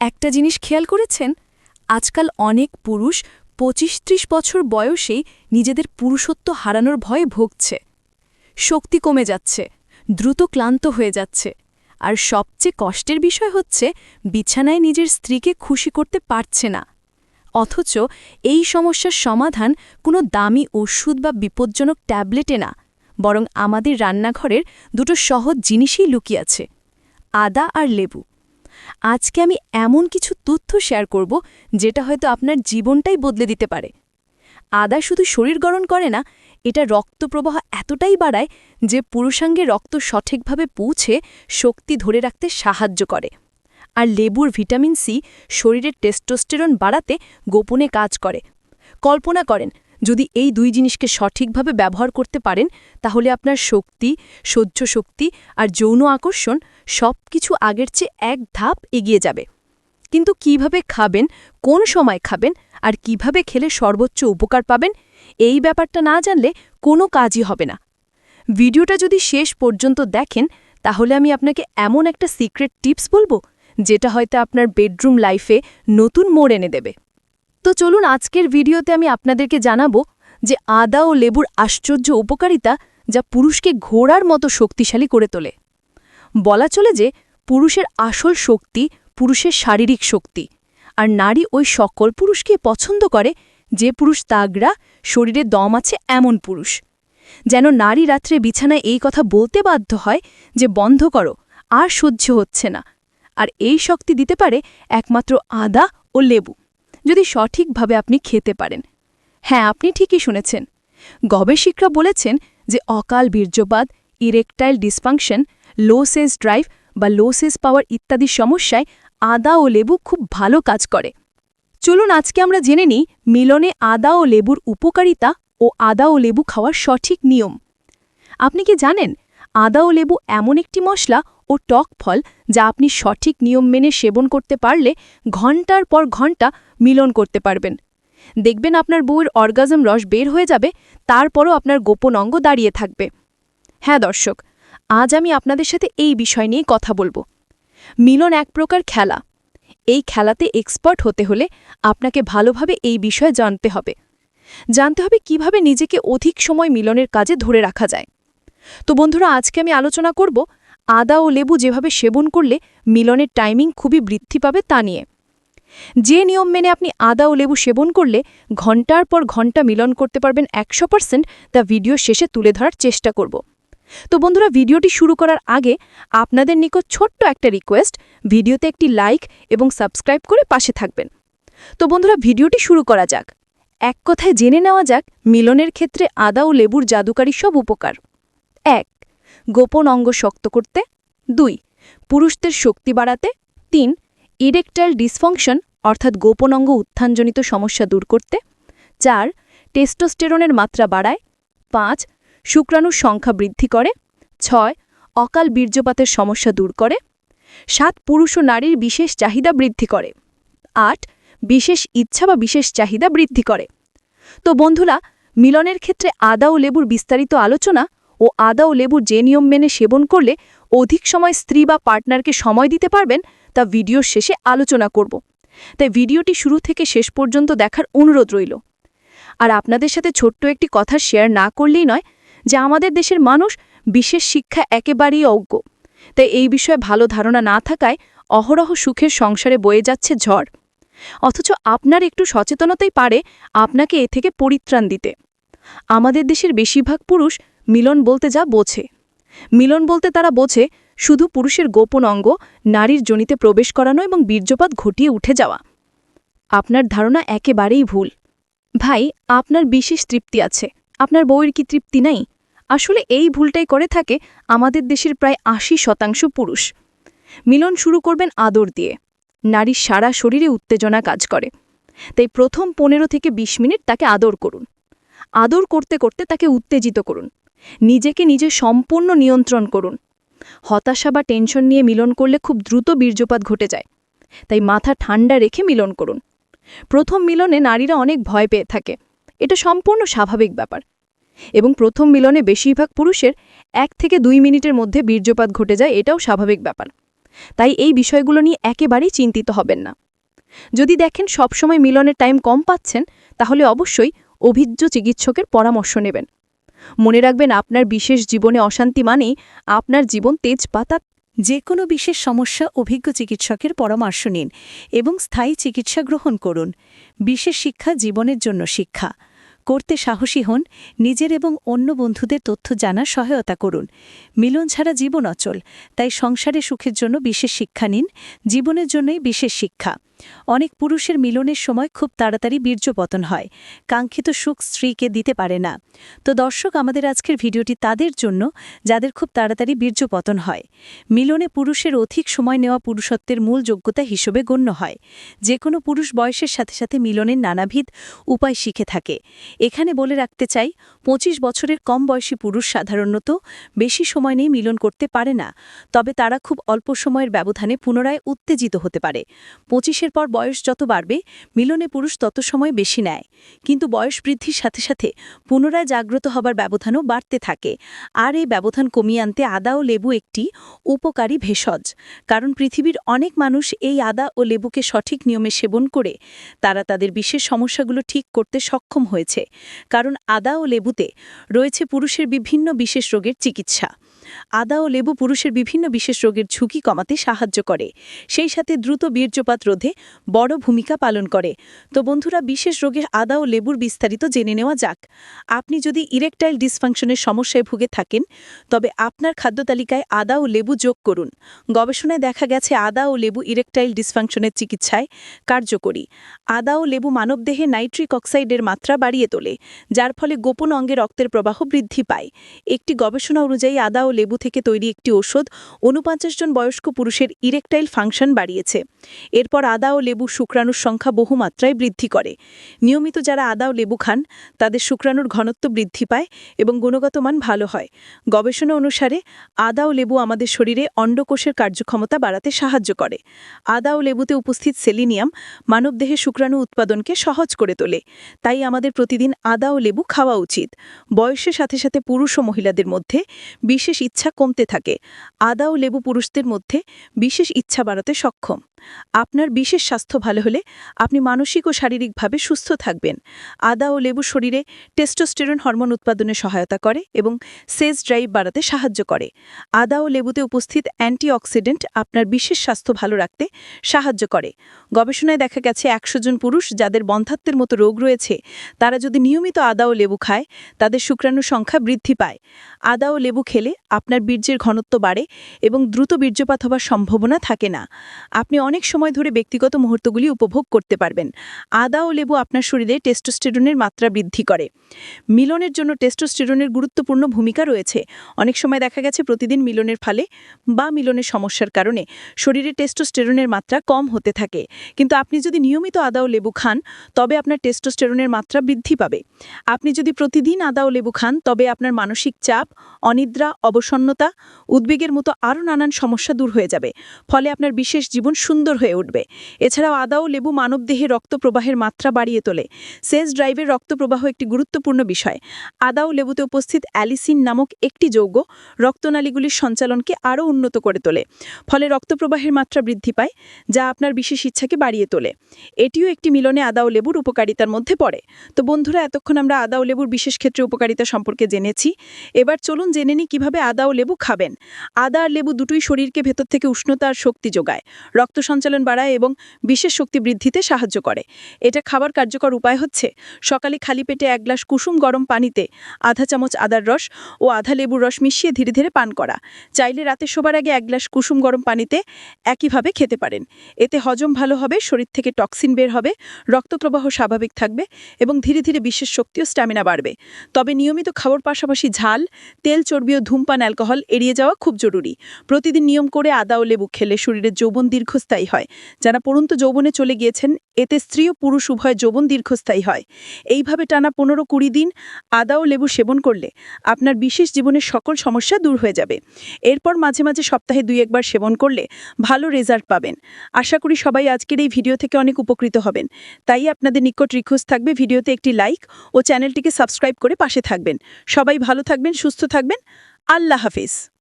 একটা জিনিস খেয়াল করেছেন? আজকাল অনেক পুরুষ পঁচিশ ত্রিশ বছর বয়সেই নিজেদের পুরুষত্ব হারানোর ভয়ে ভুগছে। শক্তি কমে যাচ্ছে, দ্রুত ক্লান্ত হয়ে যাচ্ছে। আর সবচেয়ে কষ্টের বিষয় হচ্ছে বিছানায় নিজের স্ত্রীকে খুশি করতে পারছে না। অথচ এই সমস্যার সমাধান কোনো দামি ওষুধ বা বিপজ্জনক ট্যাবলেটে না, বরং আমাদের রান্নাঘরের দুটো সহজ জিনিসই লুকিয়েছে আদা আর লেবু। আজকে আমি এমন কিছু তথ্য শেয়ার করব যেটা হয়তো আপনার জীবনটাই বদলে দিতে পারে। আদা শুধু শরীর গরম করে না, এটা রক্ত প্রবাহ এতটাই বাড়ায় যে পুরুষাঙ্গে রক্ত সঠিকভাবে পৌঁছে শক্তি ধরে রাখতে সাহায্য করে। আর লেবুর ভিটামিন সি শরীরের টেস্টোস্টেরন বাড়াতে গোপনে কাজ করে। কল্পনা করেন যদি এই দুই জিনিসকে সঠিকভাবে ব্যবহার করতে পারেন, তাহলে আপনার শক্তি, সহ্য শক্তি আর যৌন আকর্ষণ সব কিছু আগের চেয়ে এক ধাপ এগিয়ে যাবে। কিন্তু কীভাবে খাবেন, কোন সময় খাবেন আর কীভাবে খেলে সর্বোচ্চ উপকার পাবেন, এই ব্যাপারটা না জানলে কোনো কাজই হবে না। ভিডিওটা যদি শেষ পর্যন্ত দেখেন, তাহলে আমি আপনাকে এমন একটা সিক্রেট টিপস বলব, যেটা হয়তো আপনার বেডরুম লাইফে নতুন মোড় এনে দেবে। তো চলুন আজকের ভিডিওতে আমি আপনাদেরকে জানাব যে আদা ও লেবুর আশ্চর্য উপকারিতা যা পুরুষকে ঘোড়ার মতো শক্তিশালী করে তোলে। বলা চলে যে পুরুষের আসল শক্তি পুরুষের শারীরিক শক্তি, আর নারী ওই সকল পুরুষকে পছন্দ করে যে পুরুষ তাগড়া, শরীরে দম আছে এমন পুরুষ। যেন নারী রাত্রে বিছানায় এই কথা বলতে বাধ্য হয় যে বন্ধ করো, আর সহ্য হচ্ছে না, আর এই শক্তি দিতে পারে একমাত্র আদা ও লেবু। যদি সঠিকভাবে আপনি খেতে পারেন। হ্যাঁ আপনি ঠিকই শুনেছেন। গবেষকরা বলেছেন যে অকাল বীর্যপাত ইরেকটাইল ডিসফাংশন, লো সেজ ড্রাইভ বা লো সেজ পাওয়ার ইত্যাদি সমস্যায় আদা ও লেবু খুব ভালো কাজ করে। চলুন আজকে আমরা জেনে নিই মিলনে আদা ও লেবুর উপকারিতা ও আদা ও লেবু খাওয়ার সঠিক নিয়ম। আপনি কি জানেন, আদা ও লেবু এমন একটি মশলা ও টক ফল যা আপনি সঠিক নিয়ম মেনে সেবন করতে পারলে ঘণ্টার পর ঘণ্টা মিলন করতে পারবেন। দেখবেন আপনার বউয়ের অর্গাজম রস বের হয়ে যাবে, তারপরও আপনার গোপন অঙ্গ দাঁড়িয়ে থাকবে। হ্যাঁ দর্শক, আজ আমি আপনাদের সাথে এই বিষয় নিয়ে কথা বলব। মিলন এক প্রকার খেলা। এই খেলাতে এক্সপার্ট হতে হলে আপনাকে ভালোভাবে এই বিষয়ে জানতে হবে। জানতে হবে কীভাবে নিজেকে অধিক সময় মিলনের কাজে ধরে রাখা যায়। তো বন্ধুরা, আজকে আমি আলোচনা করব আদা ও লেবু যেভাবে সেবন করলে মিলনের টাইমিং খুবই বৃদ্ধি পাবে তা নিয়ে। যে নিয়ম মেনে আপনি আদা ও লেবু সেবন করলে ঘণ্টার পর ঘণ্টা মিলন করতে পারবেন একশো পার্সেন্ট তা ভিডিও শেষে তুলে ধরার চেষ্টা করব। তো বন্ধুরা, ভিডিওটি শুরু করার আগে আপনাদের নিকট ছোট্ট একটা রিকোয়েস্ট, ভিডিওতে একটি লাইক এবং সাবস্ক্রাইব করে পাশে থাকবেন। তো বন্ধুরা, ভিডিওটি শুরু করা যাক। এক কথায় জেনে নেওয়া যাক মিলনের ক্ষেত্রে আদা ও লেবুর জাদুকারী সব উপকার। এক গোপন অঙ্গ শক্ত করতে। দুই, পুরুষদের শক্তি বাড়াতে। তিন, ইরেকটাইল ডিসফাংশন, অর্থাৎ গোপন অঙ্গ উত্থানজনিত সমস্যা দূর করতে। চার, টেস্টোস্টেরনের মাত্রা বাড়ায়। পাঁচ, শুক্রাণুর সংখ্যা বৃদ্ধি করে। ছয়, অকাল বীর্যপাতের সমস্যা দূর করে। সাত, পুরুষ ও নারীর বিশেষ চাহিদা বৃদ্ধি করে। আট, বিশেষ ইচ্ছা বা বিশেষ চাহিদা বৃদ্ধি করে। তো বন্ধুরা, মিলনের ক্ষেত্রে আদা ও লেবুর বিস্তারিত আলোচনা ও আদা ও লেবুর যে নিয়ম মেনে সেবন করলে অধিক সময় স্ত্রী বা পার্টনারকে সময় দিতে পারবেন, তা ভিডিওর শেষে আলোচনা করব। তাই ভিডিওটি শুরু থেকে শেষ পর্যন্ত দেখার অনুরোধ রইল। আর আপনাদের সাথে ছোট্ট একটি কথা শেয়ার না করলেই নয় যে আমাদের দেশের মানুষ বিশেষ শিক্ষা একেবারেই অজ্ঞ। তাই এই বিষয়ে ভালো ধারণা না থাকায় অহরহ সুখের সংসারে বয়ে যাচ্ছে ঝড়। অথচ আপনার একটু সচেতনতাই পারে আপনাকে এ থেকে পরিত্রাণ দিতে। আমাদের দেশের বেশিরভাগ পুরুষ মিলন বলতে যা বোঝে। মিলন বলতে তারা বোঝে শুধু পুরুষের গোপন অঙ্গ, নারীর জনিতে প্রবেশ করানো এবং বীর্যপাত ঘটিয়ে উঠে যাওয়া। আপনার ধারণা একেবারেই ভুল। ভাই, আপনার বিশেষ তৃপ্তি আছে। আপনার বউয়ের কি তৃপ্তি নাই? আসলে এই ভুলটাই করে থাকে আমাদের দেশের প্রায় আশি শতাংশ পুরুষ। মিলন শুরু করবেন আদর দিয়ে। নারীর সারা শরীরে উত্তেজনা কাজ করে। তাই প্রথম পনেরো থেকে ২০ মিনিট তাকে আদর করুন। আদর করতে করতে তাকে উত্তেজিত করুন। নিজেকে নিজে সম্পূর্ণ নিয়ন্ত্রণ করুন। হতাশা বা টেনশন নিয়ে মিলন করলে খুব দ্রুত বীর্যপাত ঘটে যায়। তাই মাথা ঠান্ডা রেখে মিলন করুন। প্রথম মিলনে নারীরা অনেক ভয় পেয়ে থাকে। এটা সম্পূর্ণ স্বাভাবিক ব্যাপার। এবং প্রথম মিলনে বেশিরভাগ পুরুষের এক থেকে দুই মিনিটের মধ্যে বীর্যপাত ঘটে যায় এটাও স্বাভাবিক ব্যাপার। তাই এই বিষয়গুলো নিয়ে একেবারেই চিন্তিত হবেন না। যদি দেখেন সবসময় মিলনের টাইম কম পাচ্ছেন, তাহলে অবশ্যই অভিজ্ঞ চিকিৎসকের পরামর্শ নেবেন। মনে রাখবেন, আপনার বিশেষ জীবনে অশান্তি মানে আপনার জীবন তেজপাতা। যে কোনো বিশেষ সমস্যা অভিজ্ঞ চিকিৎসকের পরামর্শ নিন এবং স্থায়ী চিকিৎসা গ্রহণ করুন। বিশেষ শিক্ষা জীবনের জন্য শিক্ষা। করতে সাহসী হন, নিজের এবং অন্য বন্ধুদের তথ্য জানার সহায়তা করুন। মিলন ছাড়া জীবন অচল, তাই সংসারে সুখের জন্য বিশেষ শিক্ষা নিন, জীবনের জন্যই বিশেষ শিক্ষা। অনেক পুরুষের মিলনের সময় খুব তাড়াতাড়ি বীর্যপতন হয়, কাঙ্ক্ষিত সুখ স্ত্রীকে দিতে পারে না। তো দর্শক, আমাদের আজকের ভিডিওটি তাদের জন্য, যাদের খুব তাড়াতাড়ি বীর্যপতন হয়। মিলনে পুরুষের অধিক সময় নেওয়া পুরুষত্বের মূল যোগ্যতা হিসেবে গণ্য হয়। যে কোনো পুরুষ বয়সের সাথে সাথে মিলনের নানাবিধ উপায় শিখে থাকে। এখানে বলে রাখতে চাই, পঁচিশ বছরের কম বয়সী পুরুষ সাধারণত বেশি সময় নিয়ে মিলন করতে পারে না। তবে তারা খুব অল্প সময়ের ব্যবধানে পুনরায় উত্তেজিত হতে পারে। পঁচিশের পর বয়স যত বাড়বে, মিলনে পুরুষ তত সময় বেশি নেয়। কিন্তু বয়স বৃদ্ধির সাথে সাথে পুনরায় জাগ্রত হবার ব্যবধানও বাড়তে থাকে। আর এই ব্যবধান কমিয়ে আনতে আদা ও লেবু একটি উপকারী ভেষজ। কারণ পৃথিবীর অনেক মানুষ এই আদা ও লেবুকে সঠিক নিয়মে সেবন করে, তারা তাদের বিশেষ সমস্যাগুলো ঠিক করতে সক্ষম হয়েছে। কারণ আদা ও লেবুতে রয়েছে পুরুষের বিভিন্ন বিশেষ রোগের চিকিৎসা। আদা ও লেবু পুরুষের বিভিন্ন বিশেষ রোগের ঝুঁকি কমাতে সাহায্য করে। সেই সাথে দ্রুত বীর্যপাত রোধে বড় ভূমিকা পালন করে। তো বন্ধুরা, বিশেষ রোগে আদা ও লেবুর বিস্তারিত জেনে নেওয়া যাক। আপনি যদি ইরেকটাইল ডিসফাংশনের সমস্যায় ভুগে থাকেন, তবে আপনার খাদ্য তালিকায় আদা ও লেবু যোগ করুন। গবেষণায় দেখা গেছে, আদা ও লেবু ইরেকটাইল ডিসফাংশনের চিকিৎসায় কার্যকরী। আদা ও লেবু মানবদেহে নাইট্রিক অক্সাইডের মাত্রা বাড়িয়ে তোলে, যার ফলে গোপন অঙ্গে রক্তের প্রবাহ বৃদ্ধি পায়। একটি গবেষণা অনুযায়ী আদা ও লেবু থেকে তৈরি একটি ওষুধ ঊনপঞ্চাশ জন বয়স্ক পুরুষের ইরেকটাইল ফাংশন বাড়িয়েছে। এরপর আদা ও লেবু শুক্রাণুর সংখ্যা বহুমাত্রায় বৃদ্ধি করে। নিয়মিত যারা আদা ও লেবু খান, তাদের শুক্রাণুর ঘনত্ব বৃদ্ধি পায় এবং গুণগত মান ভালো হয়। গবেষণা অনুসারে, আদা ও লেবু আমাদের শরীরে অন্ডকোষের কার্যক্ষমতা বাড়াতে সাহায্য করে। আদা ও লেবুতে উপস্থিত সেলিনিয়াম মানবদেহে শুক্রাণু উৎপাদনকে সহজ করে তোলে। তাই আমাদের প্রতিদিন আদা ও লেবু খাওয়া উচিত। বয়সের সাথে সাথে পুরুষ ও মহিলাদের মধ্যে বিশেষ ইচ্ছা কমতে থাকে। আদা ও লেবু পুরুষদের মধ্যে বিশেষ ইচ্ছা বাড়াতে সক্ষম। আপনার বিশেষ স্বাস্থ্য ভালো হলে আপনি মানসিক ও শারীরিকভাবে সুস্থ থাকবেন। আদা ও লেবু শরীরে টেস্টোস্টেরন হরমোন উৎপাদনে সহায়তা করে এবং সেজ ড্রাইভ বাড়াতে সাহায্য করে। আদা ও লেবুতে উপস্থিত অ্যান্টিঅক্সিডেন্ট আপনার বিশেষ স্বাস্থ্য ভালো রাখতে সাহায্য করে। গবেষণায় দেখা গেছে একশো জন পুরুষ যাদের বন্ধাত্বের মতো রোগ রয়েছে, তারা যদি নিয়মিত আদা ও লেবু খায়, তাদের শুক্রাণু সংখ্যা বৃদ্ধি পায়। আদা ও লেবু খেলে আপনার বীর্যের ঘনত্ব বাড়ে এবং দ্রুত বীর্যপাত হবার সম্ভাবনা থাকে না। আপনি অনেক সময় ধরে ব্যক্তিগত মুহূর্তগুলি উপভোগ করতে পারবেন। আদা ও লেবু আপনার শরীরে টেস্টোস্টেরনের মাত্রা বৃদ্ধি করে। মিলনের জন্য টেস্টোস্টেরনের গুরুত্বপূর্ণ ভূমিকা রয়েছে। অনেক সময় দেখা গেছে প্রতিদিন মিলনের ফলে বা মিলনের সমস্যার কারণে শরীরে টেস্টোস্টেরনের মাত্রা কম হতে থাকে। কিন্তু আপনি যদি নিয়মিত আদা ও লেবু খান, তবে আপনার টেস্টোস্টেরনের মাত্রা বৃদ্ধি পাবে। আপনি যদি প্রতিদিন আদা ও লেবু খান, তবে আপনার মানসিক চাপ, অনিদ্রা, অবসন্নতা, উদ্বেগের মতো আরও নানান সমস্যা দূর হয়ে যাবে। ফলে আপনার বিশেষ জীবন সুন্দর হয়ে উঠবে। এছাড়াও আদা ও লেবু, মানবদেহে রক্ত প্রবাহের মাত্রা বাড়িয়ে তোলে। সেজ ড্রাইভের রক্ত প্রবাহ একটি গুরুত্বপূর্ণ বিষয়। আদা ও লেবুতে উপস্থিত অ্যালিসিন নামক একটি যৌগ রক্তনালীগুলির সঞ্চালনকে আরও উন্নত করে তোলে, ফলে রক্তপ্রবাহের মাত্রা বৃদ্ধি পায়, যা আপনার বিশেষ ইচ্ছাকে বাড়িয়ে তোলে। এটিও একটি মিলনে আদা ও লেবুর উপকারিতার মধ্যে পড়ে। তো বন্ধুরা, এতক্ষণ আমরা আদা ও লেবুর বিশেষ ক্ষেত্রে উপকারিতা সম্পর্কে জেনেছি। এবার চলুন জেনে নিই কীভাবে আদা ও লেবু খাবেন। আদা আর লেবু দুটোই শরীরকে ভেতর থেকে উষ্ণতা আর শক্তি যোগায়। রক্ত সঞ্চালন বাড়ায় এবং বিশেষ শক্তি বৃদ্ধিতে সাহায্য করে। এটা খাবার কার্যকর উপায় হচ্ছে সকালে খালি পেটে এক গ্লাস কুসুম গরম পানিতে আধা চামচ আদার রস ও আধা লেবুর রস মিশিয়ে ধীরে ধীরে পান করা। চাইলে রাতে শোবার আগে এক গ্লাস কুসুম গরম পানিতে একইভাবে খেতে পারেন। এতে হজম ভালো হবে, শরীর থেকে টক্সিন বের হবে, রক্তপ্রবাহ স্বাভাবিক থাকবে এবং ধীরে ধীরে বিশেষ শক্তি ও স্ট্যামিনা বাড়বে। তবে নিয়মিত খাওয়ার পাশাপাশি ঝাল, তেল চর্বি ও ধূমপান, অ্যালকোহল এড়িয়ে যাওয়া খুব জরুরি। প্রতিদিন নিয়ম করে আদা ও লেবু খেলে শরীরের যৌবন দীর্ঘস্থায়ী হয়। যারা পড়ন্ত যৌবনে চলে গিয়েছেন, এতে স্ত্রী ও পুরুষ উভয় যৌবন দীর্ঘস্থায়ী হয়। এইভাবে টানা পনেরো কুড়ি দিন আদা ও লেবু সেবন করলে আপনার বিশেষ জীবনের সকল সমস্যা দূর হয়ে যাবে। এরপর মাঝে মাঝে সপ্তাহে দুই একবার সেবন করলে ভালো রেজাল্ট পাবেন। আশা করি সবাই আজকের এই ভিডিও থেকে অনেক উপকৃত হবেন। তাই আপনাদের নিকট রিকোয়েস্ট থাকবে ভিডিওতে একটি লাইক ও চ্যানেলটিকে সাবস্ক্রাইব করে পাশে থাকবেন। সবাই ভালো থাকবেন, সুস্থ থাকবেন। আল্লাহ হাফিজ।